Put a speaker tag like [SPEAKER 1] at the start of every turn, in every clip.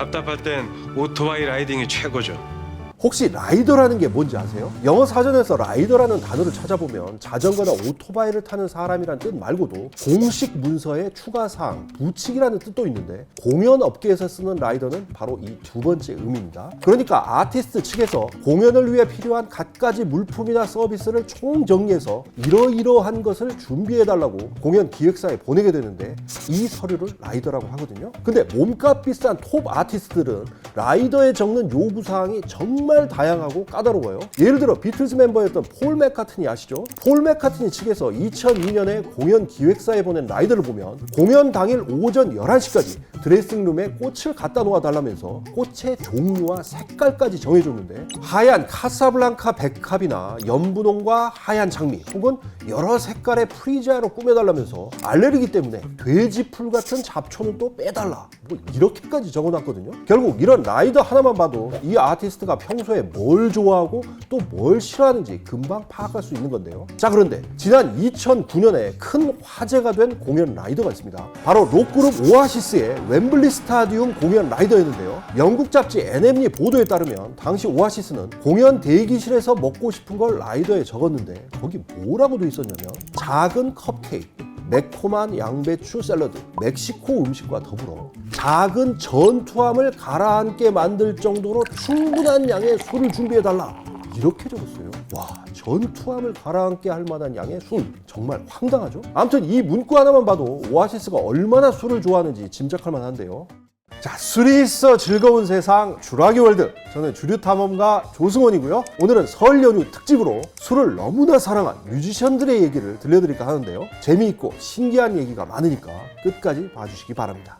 [SPEAKER 1] 답답할 땐 오토바이 라이딩이 최고죠.
[SPEAKER 2] 혹시 라이더라는 게 뭔지 아세요? 영어 사전에서 라이더라는 단어를 찾아보면 자전거나 오토바이를 타는 사람이란 뜻 말고도 공식 문서에 추가 사항, 부칙이라는 뜻도 있는데 공연 업계에서 쓰는 라이더는 바로 이 두 번째 의미입니다. 그러니까 아티스트 측에서 공연을 위해 필요한 갖가지 물품이나 서비스를 총 정리해서 이러이러한 것을 준비해 달라고 공연 기획사에 보내게 되는데 이 서류를 라이더라고 하거든요. 근데 몸값 비싼 톱 아티스트들은 라이더에 적는 요구 사항이 정말 다양하고 까다로워요. 예를 들어 비틀즈 멤버였던 폴 맥카트니 아시죠? 폴 맥카트니 측에서 2002년에 공연 기획사에 보낸 라이더를 보면 공연 당일 오전 11시까지 드레싱룸에 꽃을 갖다 놓아 달라면서 꽃의 종류와 색깔까지 정해줬는데 하얀 카사블랑카 백합이나 연분홍과 하얀 장미 혹은 여러 색깔의 프리지아로 꾸며달라면서 알레르기 때문에 돼지풀 같은 잡초는 또 빼달라 뭐 이렇게까지 적어놨거든요 결국 이런 라이더 하나만 봐도 이 아티스트가 평 소에 뭘 좋아하고 또 뭘 싫어하는지 금방 파악할 수 있는 건데요. 자 그런데 지난 2009년에 큰 화제가 된 공연 라이더가 있습니다. 바로 록그룹 오아시스의 웸블리 스타디움 공연 라이더였는데요. 영국 잡지 NME 보도에 따르면 당시 오아시스는 공연 대기실에서 먹고 싶은 걸 라이더에 적었는데 거기 뭐라고 돼 있었냐면 작은 컵케이크 매콤한 양배추 샐러드, 멕시코 음식과 더불어 작은 전투함을 가라앉게 만들 정도로 충분한 양의 술을 준비해달라. 이렇게 적었어요. 와, 전투함을 가라앉게 할 만한 양의 술. 정말 황당하죠? 아무튼 이 문구 하나만 봐도 오아시스가 얼마나 술을 좋아하는지 짐작할 만한데요. 자, 술이 있어 즐거운 세상 주라기 월드. 저는 주류 탐험가 조승원이고요. 오늘은 설 연휴 특집으로 술을 너무나 사랑한 뮤지션들의 얘기를 들려드릴까 하는데요. 재미있고 신기한 얘기가 많으니까 끝까지 봐주시기 바랍니다.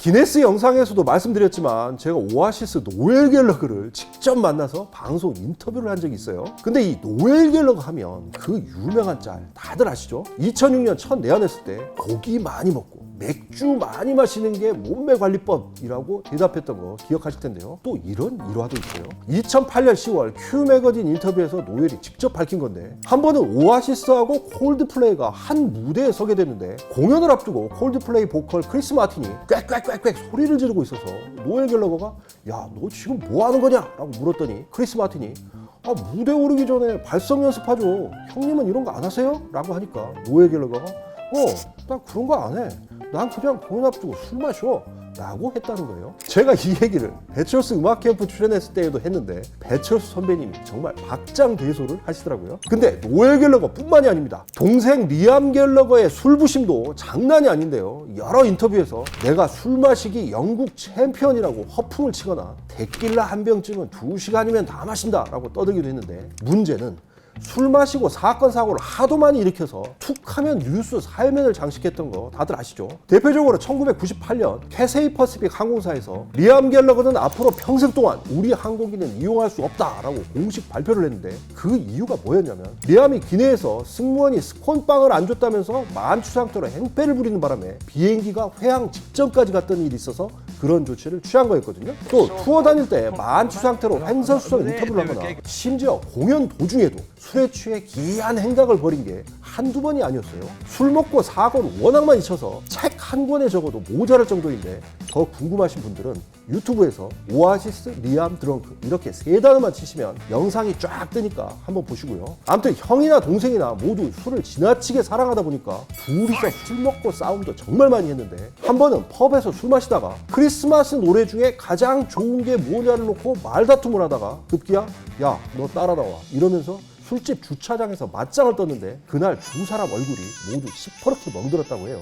[SPEAKER 2] 기네스 영상에서도 말씀드렸지만 제가 오아시스 노엘 갤러그를 직접 만나서 방송 인터뷰를 한 적이 있어요. 근데 이 노엘 갤러그 하면 그 유명한 짤 다들 아시죠? 2006년 첫 내한했을 때 고기 많이 먹고 맥주 많이 마시는 게 몸매 관리법이라고 대답했던 거 기억하실 텐데요. 또 이런 일화도 있어요. 2008년 10월 큐 매거진 인터뷰에서 노엘이 직접 밝힌 건데 한 번은 오아시스하고 콜드플레이가 한 무대에 서게 됐는데 공연을 앞두고 콜드플레이 보컬 크리스 마틴이 꽥꽥 꽥꽥 소리를 지르고 있어서 노엘 갤러거가 야 너 지금 뭐 하는 거냐? 라고 물었더니 크리스 마틴이 아 무대 오르기 전에 발성 연습하죠. 형님은 이런 거 안 하세요? 라고 하니까 노엘 갤러거가 어, 나 그런 거 안 해. 난 그냥 공연 앞두고 술 마셔. 라고 했다는 거예요. 제가 이 얘기를 배철수 음악 캠프 출연했을 때에도 했는데 배철수 선배님이 정말 박장대소를 하시더라고요. 근데 노엘 갤러거 뿐만이 아닙니다. 동생 리암 갤러거의 술부심도 장난이 아닌데요. 여러 인터뷰에서 내가 술 마시기 영국 챔피언이라고 허풍을 치거나 데킬라 한 병쯤은 두 시간이면 다 마신다 라고 떠들기도 했는데 문제는 술 마시고 사건 사고를 하도 많이 일으켜서 툭하면 뉴스 사회면을 장식했던 거 다들 아시죠? 대표적으로 1998년 캐세이 퍼시픽 항공사에서 리암 갤러거는 앞으로 평생 동안 우리 항공기는 이용할 수 없다라고 공식 발표를 했는데 그 이유가 뭐였냐면 리암이 기내에서 승무원이 스콘빵을 안 줬다면서 만추 상태로 행패를 부리는 바람에 비행기가 회항 직전까지 갔던 일이 있어서 그런 조치를 취한 거였거든요. 또 투어 다닐 때 만추 상태로 횡설수설 인터뷰를 하거나 심지어 공연 도중에도 술에 취해 기이한 행각을 벌인 게 한두 번이 아니었어요. 술 먹고 사고를 워낙 많이 쳐서 책 한 권에 적어도 모자랄 정도인데 더 궁금하신 분들은 유튜브에서 오아시스 리암 드렁크 이렇게 세 단어만 치시면 영상이 쫙 뜨니까 한번 보시고요. 아무튼 형이나 동생이나 모두 술을 지나치게 사랑하다 보니까 둘이서 술 먹고 싸움도 정말 많이 했는데 한 번은 펍에서 술 마시다가 크리스마스 노래 중에 가장 좋은 게 뭐냐를 놓고 말다툼을 하다가 급기야 야 너 따라 나와 이러면서 술집 주차장에서 맞짱을 떴는데 그날 두 사람 얼굴이 모두 시퍼렇게 멍들었다고 해요.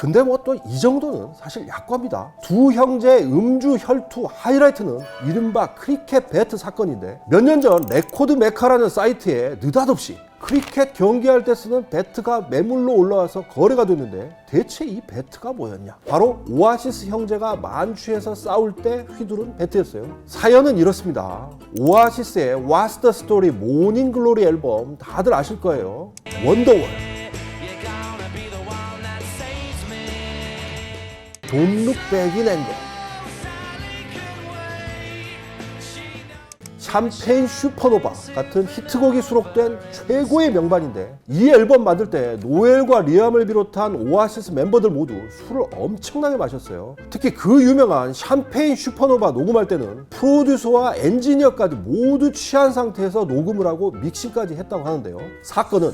[SPEAKER 2] 근데 뭐 또 이 정도는 사실 약과입니다. 두 형제의 음주 혈투 하이라이트는 이른바 크리켓 배트 사건인데 몇 년 전 레코드 메카라는 사이트에 느닷없이 크리켓 경기할 때 쓰는 배트가 매물로 올라와서 거래가 됐는데 대체 이 배트가 뭐였냐? 바로 오아시스 형제가 만취해서 싸울 때 휘두른 배트였어요. 사연은 이렇습니다. 오아시스의 What's the Story 모닝 글로리 앨범 다들 아실 거예요. 원더월. Back in anger. 샴페인 슈퍼노바 같은 히트곡이 수록된 최고의 명반인데 이 앨범 만들 때 노엘과 리암을 비롯한 오아시스 멤버들 모두 술을 엄청나게 마셨어요. 특히 그 유명한 샴페인 슈퍼노바 녹음할 때는 프로듀서와 엔지니어까지 모두 취한 상태에서 녹음을 하고 믹싱까지 했다고 하는데요. 사건은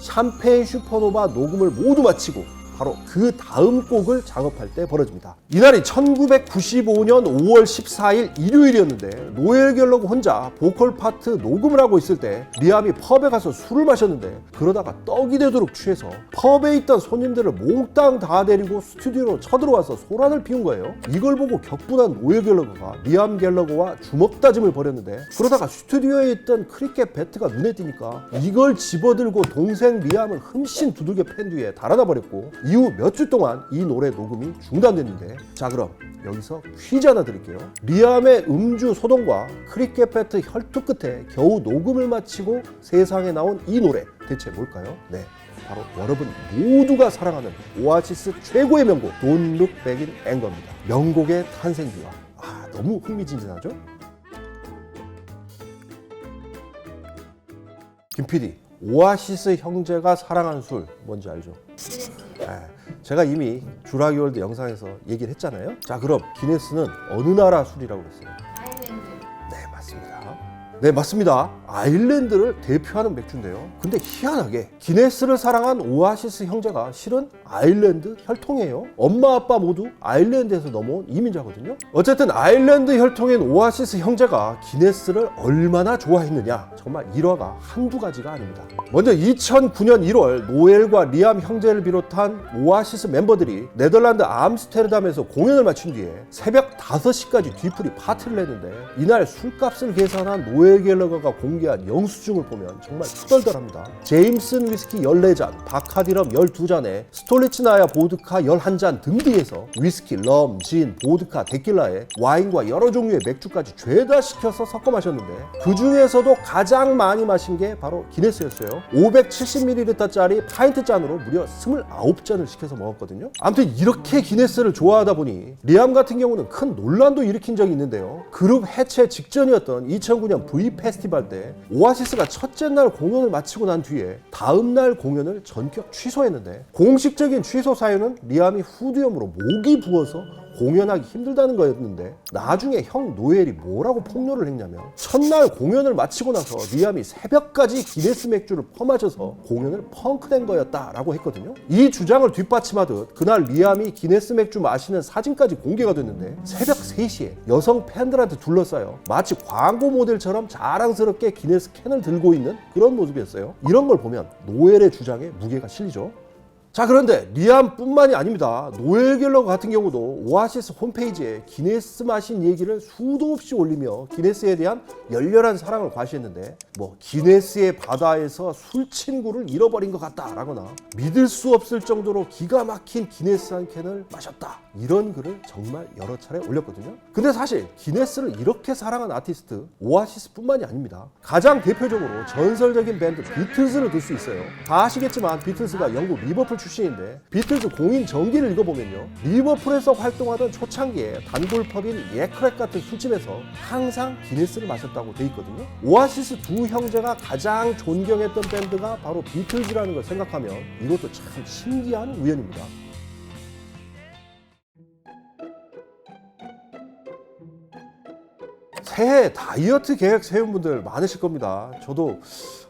[SPEAKER 2] 샴페인 슈퍼노바 녹음을 모두 마치고 바로 그 다음 곡을 작업할 때 벌어집니다. 이날이 1995년 5월 14일 일요일이었는데 노엘 갤러그 혼자 보컬 파트 녹음을 하고 있을 때 리암이 펍에 가서 술을 마셨는데 그러다가 떡이 되도록 취해서 펍에 있던 손님들을 몽땅 다 데리고 스튜디오로 쳐들어와서 소란을 피운 거예요. 이걸 보고 격분한 노엘 갤러그가 리암 갤러그와 주먹 다짐을 벌였는데 그러다가 스튜디오에 있던 크리켓 배트가 눈에 띄니까 이걸 집어들고 동생 리암을 흠씬 두들겨 팬 뒤에 달아나 버렸고 이후 몇 주 동안 이 노래 녹음이 중단됐는데 자 그럼 여기서 퀴즈 하나 드릴게요 리암의 음주 소동과 크리켓 배트 혈투 끝에 겨우 녹음을 마치고 세상에 나온 이 노래 대체 뭘까요? 네 바로 여러분 모두가 사랑하는 오아시스 최고의 명곡 Don't Look Back in Anger입니다 명곡의 탄생기와 아 너무 흥미진진하죠? 김 PD 오아시스 형제가 사랑하는 술 뭔지 알죠? 네, 제가 이미 주라기 월드 영상에서 얘기를 했잖아요. 자, 그럼 기네스는 어느 나라 술이라고 그랬어요?
[SPEAKER 3] 아일랜드
[SPEAKER 2] 네, 맞습니다. 네, 맞습니다. 아일랜드를 대표하는 맥주인데요. 근데 희한하게 기네스를 사랑한 오아시스 형제가 실은 아일랜드 혈통이에요. 엄마 아빠 모두 아일랜드에서 넘어온 이민자거든요. 어쨌든 아일랜드 혈통인 오아시스 형제가 기네스를 얼마나 좋아했느냐. 정말 일화가 한두 가지가 아닙니다. 먼저 2009년 1월 노엘과 리암 형제를 비롯한 오아시스 멤버들이 네덜란드 암스테르담에서 공연을 마친 뒤에 새벽 5시까지 뒤풀이 파티를 했는데 이날 술값을 계산한 노엘 갤러거가 공 개한 영수증을 보면 정말 투덜덜합니다. 제임슨 위스키 14잔, 바카디럼 12잔에 스톨리츠나야 보드카 11잔 등등해서 위스키, 럼, 진, 보드카, 데킬라에 와인과 여러 종류의 맥주까지 죄다 시켜서 섞어 마셨는데 그 중에서도 가장 많이 마신 게 바로 기네스였어요. 570ml짜리 파인트 잔으로 무려 29잔을 시켜서 먹었거든요. 아무튼 이렇게 기네스를 좋아하다 보니 리암 같은 경우는 큰 논란도 일으킨 적이 있는데요. 그룹 해체 직전이었던 2009년 V 페스티벌 때 오아시스가 첫째 날 공연을 마치고 난 뒤에 다음 날 공연을 전격 취소했는데 공식적인 취소 사유는 리암이 후두염으로 목이 부어서 공연하기 힘들다는 거였는데 나중에 형 노엘이 뭐라고 폭로를 했냐면 첫날 공연을 마치고 나서 리암이 새벽까지 기네스 맥주를 퍼마셔서 공연을 펑크된 거였다라고 했거든요. 이 주장을 뒷받침하듯 그날 리암이 기네스 맥주 마시는 사진까지 공개가 됐는데 새벽 3시에 여성 팬들한테 둘러싸여 마치 광고 모델처럼 자랑스럽게 기네스 캔을 들고 있는 그런 모습이었어요. 이런 걸 보면 노엘의 주장에 무게가 실리죠. 자 그런데 리암뿐만이 아닙니다. 노엘 갤러거 같은 경우도 오아시스 홈페이지에 기네스 마신 얘기를 수도 없이 올리며 기네스에 대한 열렬한 사랑을 과시했는데 뭐 기네스의 바다에서 술 친구를 잃어버린 것 같다라거나 믿을 수 없을 정도로 기가 막힌 기네스 한 캔을 마셨다 이런 글을 정말 여러 차례 올렸거든요. 근데 사실 기네스를 이렇게 사랑한 아티스트 오아시스뿐만이 아닙니다. 가장 대표적으로 전설적인 밴드 비틀즈를 들 수 있어요. 다 아시겠지만 비틀즈가 영국 리버풀 출신인데 비틀즈 공인 정기를 읽어보면요. 리버풀에서 활동하던 초창기에 단골 펍인 예크랙 같은 술집에서 항상 기네스를 마셨다고 돼 있거든요. 오아시스 두 형제가 가장 존경했던 밴드가 바로 비틀즈라는 걸 생각하면 이것도 참 신기한 우연입니다. 새해 다이어트 계획 세운 분들 많으실 겁니다. 저도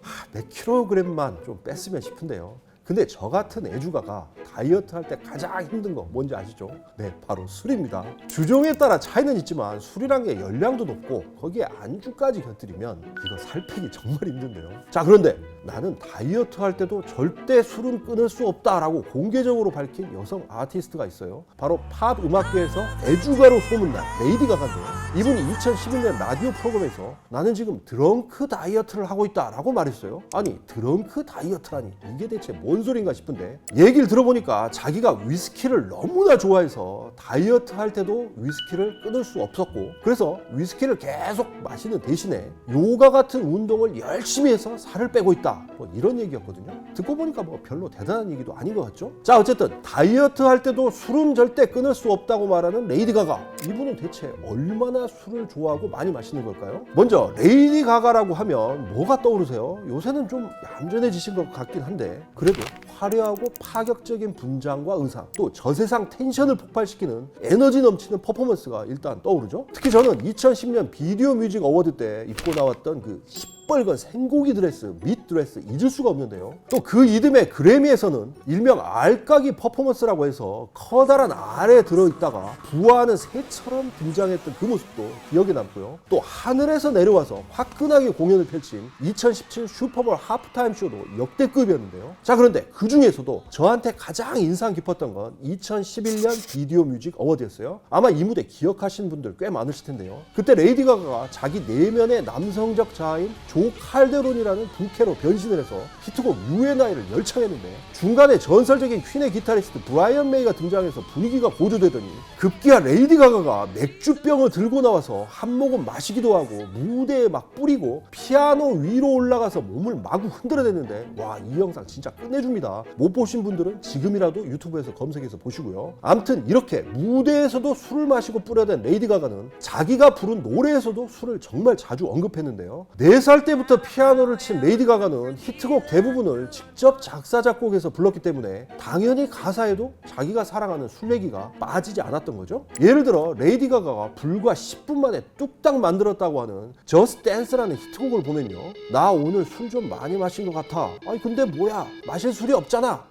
[SPEAKER 2] 아, 몇 킬로그램만 좀 뺐으면 싶은데요. 근데 저 같은 애주가가 다이어트 할 때 가장 힘든 거 뭔지 아시죠? 네, 바로 술입니다. 주종에 따라 차이는 있지만 술이란 게 열량도 높고 거기에 안주까지 곁들이면 이거 살 빼기 정말 힘든데요. 자, 그런데 나는 다이어트 할 때도 절대 술은 끊을 수 없다라고 공개적으로 밝힌 여성 아티스트가 있어요. 바로 팝 음악계에서 애주가로 소문난 레이디 가가인데요. 이분이 2011년 라디오 프로그램에서 나는 지금 드렁크 다이어트를 하고 있다라고 말했어요. 아니 드렁크 다이어트라니 이게 대체 뭔 소린가 싶은데 얘기를 들어보니까 자기가 위스키를 너무나 좋아해서 다이어트 할 때도 위스키를 끊을 수 없었고 그래서 위스키를 계속 마시는 대신에 요가 같은 운동을 열심히 해서 살을 빼고 있다 뭐 이런 얘기였거든요. 듣고 보니까 뭐 별로 대단한 얘기도 아닌 것 같죠? 자, 어쨌든 다이어트 할 때도 술은 절대 끊을 수 없다고 말하는 레이디 가가. 이분은 대체 얼마나 술을 좋아하고 많이 마시는 걸까요? 먼저 레이디 가가라고 하면 뭐가 떠오르세요? 요새는 좀 얌전해지신 것 같긴 한데 그래도 화려하고 파격적인 분장과 의상 또 저세상 텐션을 폭발시키는 에너지 넘치는 퍼포먼스가 일단 떠오르죠. 특히 저는 2010년 비디오 뮤직 어워드 때 입고 나왔던 그 시뻘건 생고기 드레스, 밑 드레스 잊을 수가 없는데요. 또 그 이듬해 그래미에서는 일명 알까기 퍼포먼스라고 해서 커다란 알에 들어있다가 부화하는 새처럼 등장했던 그 모습도 기억에 남고요. 또 하늘에서 내려와서 화끈하게 공연을 펼친 2017 슈퍼볼 하프타임 쇼도 역대급이었는데요. 자 그런데 그 중에서도 저한테 가장 인상 깊었던 건 2011년 비디오 뮤직 어워드였어요. 아마 이 무대 기억하시는 분들 꽤 많으실 텐데요. 그때 레이디 가가가 자기 내면의 남성적 자아인 조 칼데론이라는 부캐로 변신을 해서 히트곡 UNI를 열창했는데 중간에 전설적인 퀸의 기타리스트 브라이언 메이가 등장해서 분위기가 고조되더니 급기야 레이디 가가가 맥주병을 들고 나와서 한 모금 마시기도 하고 무대에 막 뿌리고 피아노 위로 올라가서 몸을 마구 흔들어댔는데 와 이 영상 진짜 끝내줍니다. 못 보신 분들은 지금이라도 유튜브에서 검색해서 보시고요. 암튼 이렇게 무대에서도 술을 마시고 뿌려댄 레이디 가가는 자기가 부른 노래에서도 술을 정말 자주 언급했는데요. 4살 때부터 피아노를 친 레이디 가가는 히트곡 대부분을 직접 작사 작곡해서 불렀기 때문에 당연히 가사에도 자기가 사랑하는 술 얘기가 빠지지 않았던 거죠. 예를 들어 레이디 가가가 불과 10분 만에 뚝딱 만들었다고 하는 Just Dance라는 히트곡을 보면요. 나 오늘 술 좀 많이 마신 것 같아. 아니 근데 뭐야? 마실 술이 없잖아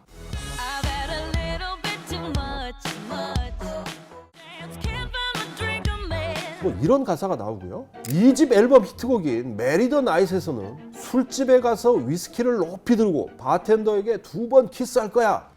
[SPEAKER 2] 뭐 이런 가사가 나오고요. 이 집 앨범 히트곡인 메리더 나잇에서는 술집에 가서 위스키를 높이 들고 바텐더에게 두 번 키스할 거야.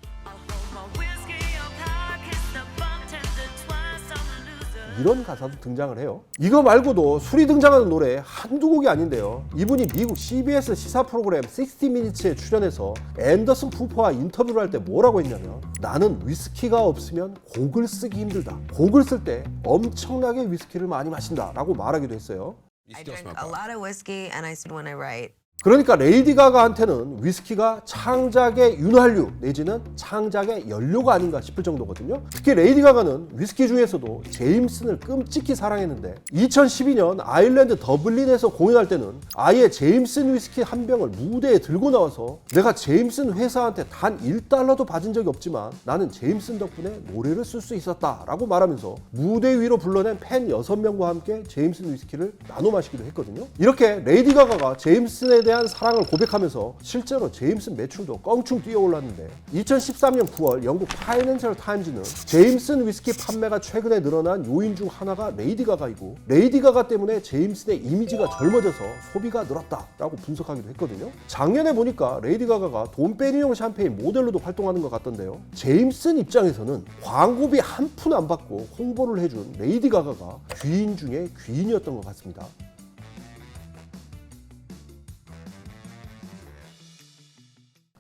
[SPEAKER 2] 이런 가사도 등장을 해요. 이거 말고도 술이 등장하는 노래 한두 곡이 아닌데요. 이분이 미국 CBS 시사 프로그램 60미니츠에 출연해서 앤더슨 푸퍼와 인터뷰를 할 때 뭐라고 했냐면 나는 위스키가 없으면 곡을 쓰기 힘들다. 곡을 쓸 때 엄청나게 위스키를 많이 마신다 라고 말하기도 했어요.
[SPEAKER 4] I drink a lot of whiskey and I when I write.
[SPEAKER 2] 그러니까 레이디 가가한테는 위스키가 창작의 윤활유 내지는 창작의 연료가 아닌가 싶을 정도거든요. 특히 레이디 가가는 위스키 중에서도 제임슨을 끔찍히 사랑했는데 2012년 아일랜드 더블린에서 공연할 때는 아예 제임슨 위스키 한 병을 무대에 들고 나와서 내가 제임슨 회사한테 단 1달러도 받은 적이 없지만 나는 제임슨 덕분에 노래를 쓸 수 있었다 라고 말하면서 무대 위로 불러낸 팬 6명과 함께 제임슨 위스키를 나눠 마시기도 했거든요. 이렇게 레이디 가가가 제임슨에 대한 사랑을 고백하면서 실제로 제임슨 매출도 껑충 뛰어올랐는데 2013년 9월 영국 파이낸셜 타임즈는 제임슨 위스키 판매가 최근에 늘어난 요인 중 하나가 레이디 가가이고 레이디 가가 때문에 제임슨의 이미지가 젊어져서 소비가 늘었다라고 분석하기도 했거든요. 작년에 보니까 레이디 가가가 돈페리뇽 샴페인 모델로도 활동하는 것 같던데요. 제임슨 입장에서는 광고비 한 푼 안 받고 홍보를 해준 레이디 가가가 귀인 중에 귀인이었던 것 같습니다.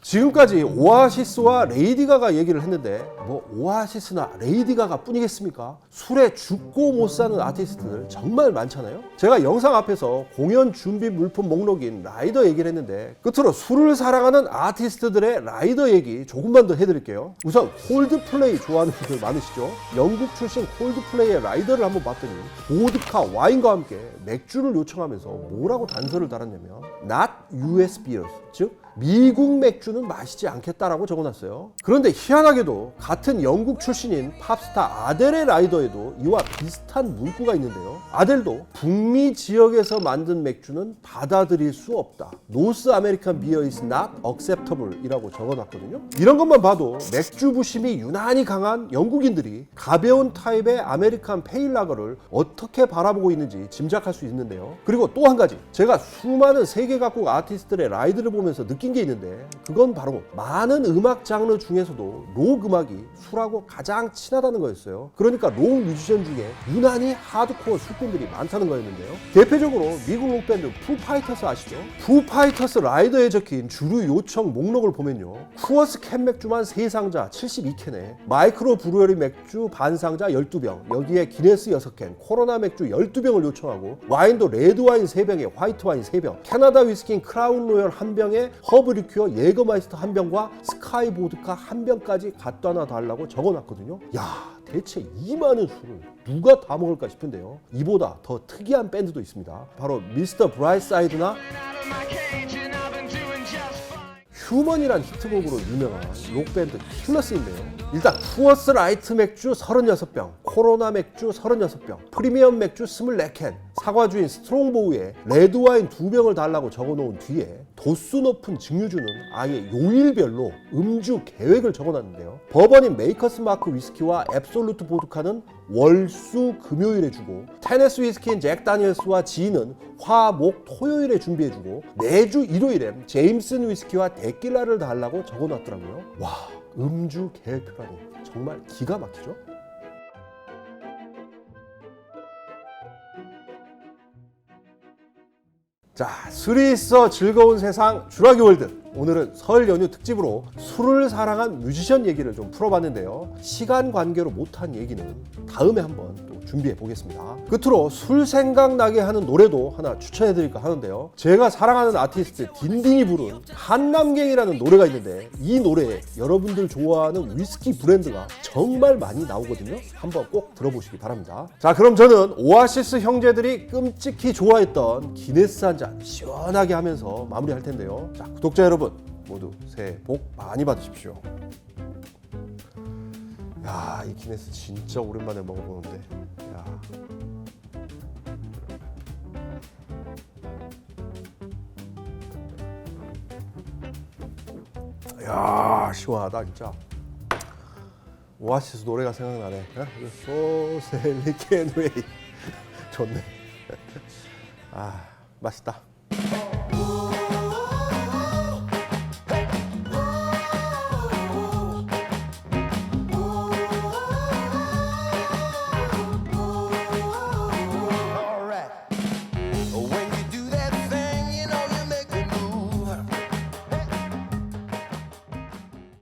[SPEAKER 2] 지금까지 오아시스와 레이디 가가 얘기를 했는데 뭐 오아시스나 레이디 가가 뿐이겠습니까? 술에 죽고 못 사는 아티스트들 정말 많잖아요. 제가 영상 앞에서 공연 준비 물품 목록인 라이더 얘기를 했는데 끝으로 술을 사랑하는 아티스트들의 라이더 얘기 조금만 더 해드릴게요. 우선 콜드플레이 좋아하는 분들 많으시죠? 영국 출신 콜드플레이의 라이더를 한번 봤더니 보드카 와인과 함께 맥주를 요청하면서 뭐라고 단서를 달았냐면 not US beers 즉 미국 맥주는 마시지 않겠다라고 적어놨어요. 그런데 희한하게도 같은 영국 출신인 팝스타 아델의 라이더에도 이와 비슷한 문구가 있는데요. 아델도 북미 지역에서 만든 맥주는 받아들일 수 없다. 노스 아메리칸 비어 is not acceptable 이라고 적어놨거든요. 이런 것만 봐도 맥주 부심이 유난히 강한 영국인들이 가벼운 타입의 아메리칸 페일 라거를 어떻게 바라보고 있는지 짐작할 수 있는데요. 그리고 또 한 가지 제가 수많은 세계 각국 아티스트들의 라이드를 보면서 느낀 게 있는데 그건 바로 많은 음악 장르 중에서도 록 음악이 술하고 가장 친하다는 거였어요. 그러니까 록 뮤지션 중에 유난히 하드코어 술꾼들이 많다는 거였는데요. 대표적으로 미국 록 밴드 푸파이터스 아시죠? 푸파이터스 라이더에 적힌 주류 요청 목록을 보면요. 쿠어스 캔 맥주만 3상자 72캔에 마이크로 브루어리 맥주 반상자 12병 여기에 기네스 6캔 코로나 맥주 12병을 요청하고 와인도 레드 와인 3병에 화이트 와인 3병 캐나다 위스키인 크라운 로열 1병에 허브 리큐어 예거마이스터 한 병과 스카이 보드카 한 병까지 갖다 놔 달라고 적어놨거든요. 야 대체 이 많은 술을 누가 다 먹을까 싶은데요. 이보다 더 특이한 밴드도 있습니다. 바로 미스터 브라이사이드나 휴먼이란 히트곡으로 유명한 록밴드 킬러스인데요. 일단 투어스 라이트 맥주 36병, 코로나 맥주 36병, 프리미엄 맥주 24캔, 사과주인 스트롱보우에 레드와인 2병을 달라고 적어놓은 뒤에 도수 높은 증류주는 아예 요일별로 음주 계획을 적어놨는데요. 버번인 메이커스 마크 위스키와 앱솔루트 보드카는 월수 금요일에 주고 테네스 위스키인 잭 다니엘스와 지인은 화, 목, 토요일에 준비해주고 매주 일요일엔 제임슨 위스키와 데킬라를 달라고 적어놨더라고요. 와 음주 계획표라니 정말 기가 막히죠? 자, 술이 있어 즐거운 세상 주라기 월드. 오늘은 설 연휴 특집으로 술을 사랑한 뮤지션 얘기를 좀 풀어봤는데요. 시간 관계로 못한 얘기는 다음에 한번 또 준비해 보겠습니다. 끝으로 술 생각나게 하는 노래도 하나 추천해 드릴까 하는데요. 제가 사랑하는 아티스트 딘딘이 부른 한남갱이라는 노래가 있는데 이 노래에 여러분들 좋아하는 위스키 브랜드가 정말 많이 나오거든요. 한번 꼭 들어보시기 바랍니다. 자, 그럼 저는 오아시스 형제들이 끔찍히 좋아했던 기네스 한 잔 시원하게 하면서 마무리할 텐데요. 자, 구독자 여러분 모두 새해 복 많이 받으십시오. 야, 이 기네스 진짜 오랜만에 먹어보는데. 야. 야, 시원하다 진짜. 오아시스 노래가 생각나네. 소셀리케누이 좋네. 아, 맛있다.